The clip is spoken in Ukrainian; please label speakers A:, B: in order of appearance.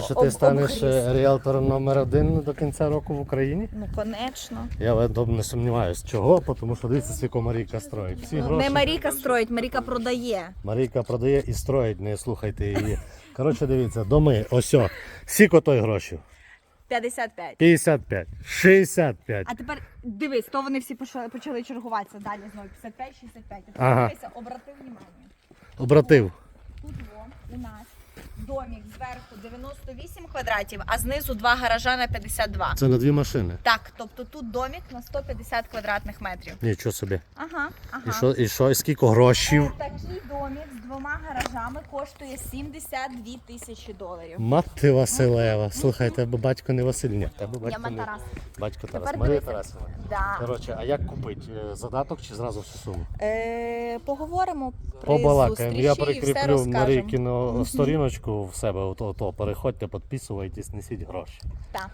A: Що ти станеш е, ріелтором номер один до кінця року в Україні?
B: Ну, конечно.
A: Я этом не сумніваюсь. Чого? Тому що дивіться, скільки Марійка строїть. Всі
B: Ну,
A: гроші.
B: не Маріка строїть, Маріка продає.
A: Марійка продає і строїть, не слухайте її. Коротше, дивіться, доми, ось. о. Скільки той гроші?
B: 55.
A: 55, 65.
B: А тепер дивись, то вони всі почали, чергуватися далі знову 55, 65. А тепер
A: Ага.
B: дивися, обрати внимання.
A: Обратив.
B: Домік зверху 98 квадратів, а знизу два гаража на 52.
A: Це на дві машини.
B: Так, тобто тут домік на 150 квадратних метрів.
A: Нічого собі.
B: Ага, ага.
A: І що, і що, і скільки грошів?
B: Е, з двома гаражами коштує 72 тисячі доларів.
A: Мати Василева. Слухайте, бо батько не Василь. Ні, тебе батько
B: Яма
A: не...
B: Тарас.
A: Батько Тарас.
B: Тепер
A: Марія. Тарасова.
B: Да.
A: Коротше, а як купити? Е, Задаток чи зразу всю суму?
B: Е, поговоримо при
A: Побалакаємо. Я
B: і все
A: прикріплю
B: розкажемо.
A: Марійкіну сторіночку в себе. Ото, ото, переходьте, підписуйтесь, несіть гроші.
B: Так.